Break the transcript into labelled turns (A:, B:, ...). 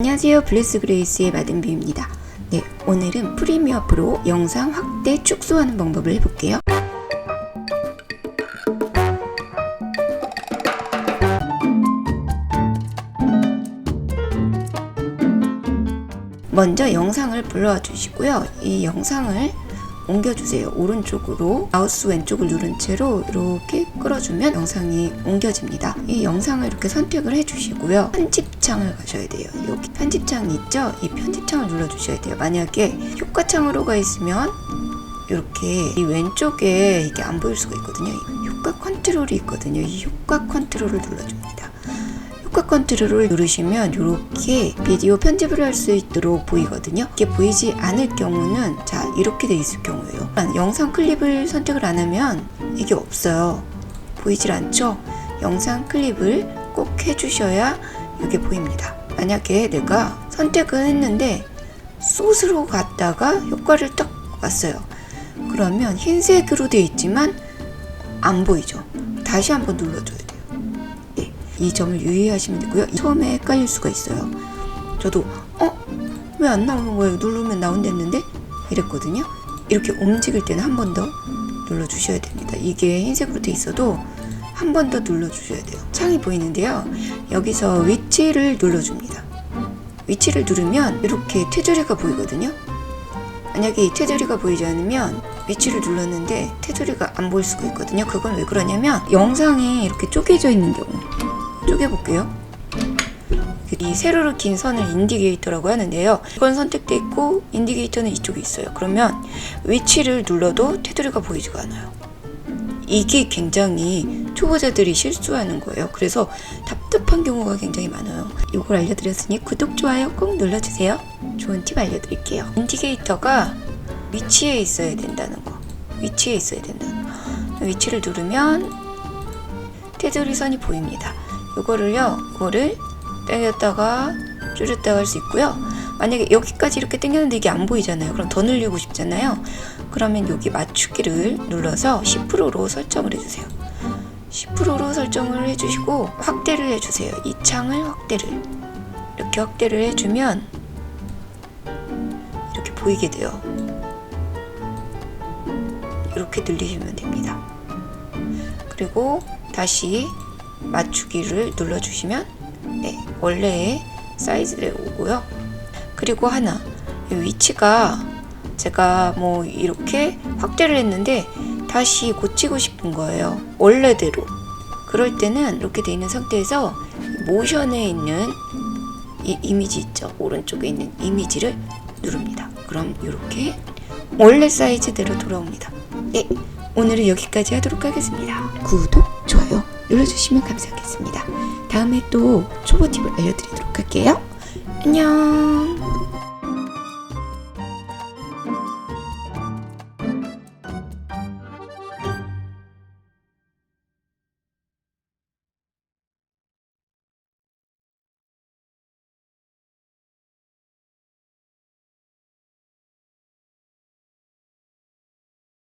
A: 안녕하세요. 블레스 그레이스의 마든비입니다. 네, 오늘은 프리미어 프로 영상 확대 축소하는 방법을 해볼게요. 먼저 영상을 불러와 주시고요. 이 영상을 옮겨주세요. 오른쪽으로 마우스 왼쪽을 누른 채로 이렇게 끌어주면 영상이 옮겨집니다. 이 영상을 이렇게 선택을 해주시고요. 편집창을 가셔야 돼요. 여기 편집창 있죠? 이 편집창을 눌러주셔야 돼요. 만약에 효과창으로 가 있으면 이렇게 이 왼쪽에 이게 안 보일 수가 있거든요. 이 효과 컨트롤이 있거든요. 이 효과 컨트롤을 눌러줍니다. 컨트롤을 누르시면 이렇게 비디오 편집을 할 수 있도록 보이거든요. 이게 보이지 않을 경우는 자 이렇게 돼 있을 경우예요. 영상 클립을 선택을 안 하면 이게 없어요. 보이질 않죠? 영상 클립을 꼭 해주셔야 이게 보입니다. 만약에 내가 선택을 했는데 숏으로 갔다가 효과를 딱 왔어요. 그러면 흰색으로 되어 있지만 안 보이죠. 다시 한번 눌러줘야 돼요. 네, 이 점을 유의하시면 되고요. 처음에 헷갈릴 수가 있어요. 저도 어? 왜 안 나오는 거예요? 누르면 나온댔는데? 이랬거든요. 이렇게 움직일 때는 한 번 더 눌러주셔야 됩니다. 이게 흰색으로 돼 있어도 한 번 더 눌러주셔야 돼요. 창이 보이는데요. 여기서 위치를 눌러줍니다. 위치를 누르면 이렇게 테두리가 보이거든요. 만약에 이 테두리가 보이지 않으면 위치를 눌렀는데 테두리가 안 보일 수가 있거든요. 그건 왜 그러냐면 영상이 이렇게 쪼개져 있는 경우 쪼개볼게요. 이 세로로 긴 선을 인디게이터라고 하는데요. 이건 선택돼 있고 인디게이터는 이쪽에 있어요. 그러면 위치를 눌러도 테두리가 보이지가 않아요. 이게 굉장히 초보자들이 실수하는 거예요. 그래서 답답한 경우가 굉장히 많아요. 이걸 알려드렸으니 구독, 좋아요 꼭 눌러주세요. 좋은 팁 알려드릴게요. 인디게이터가 위치에 있어야 된다는 거. 위치에 있어야 된다는 거. 위치를 누르면 테두리 선이 보입니다. 이거를요, 이거를 당겼다가 줄였다가 할 수 있고요. 만약에 여기까지 이렇게 당겼는데 이게 안 보이잖아요. 그럼 더 늘리고 싶잖아요. 그러면 여기 맞추기를 눌러서 10%로 설정을 해주세요. 10%로 설정을 해주시고 확대를 해주세요. 이 창을 확대를 이렇게 확대를 해주면 이렇게 보이게 돼요. 이렇게 늘리시면 됩니다. 그리고 다시 맞추기를 눌러주시면 네, 원래의 사이즈대로 오고요. 그리고 하나, 이 위치가 제가 뭐 이렇게 확대를 했는데 다시 고치고 싶은 거예요. 원래대로. 그럴 때는 이렇게 돼 있는 상태에서 모션에 있는 이 이미지 있죠. 오른쪽에 있는 이미지를 누릅니다. 그럼 이렇게 원래 사이즈대로 돌아옵니다. 네, 오늘은 여기까지 하도록 하겠습니다. 구독, 눌러주시면 감사하겠습니다. 다음에 또 초보 팁을 알려드리도록 할게요. 안녕.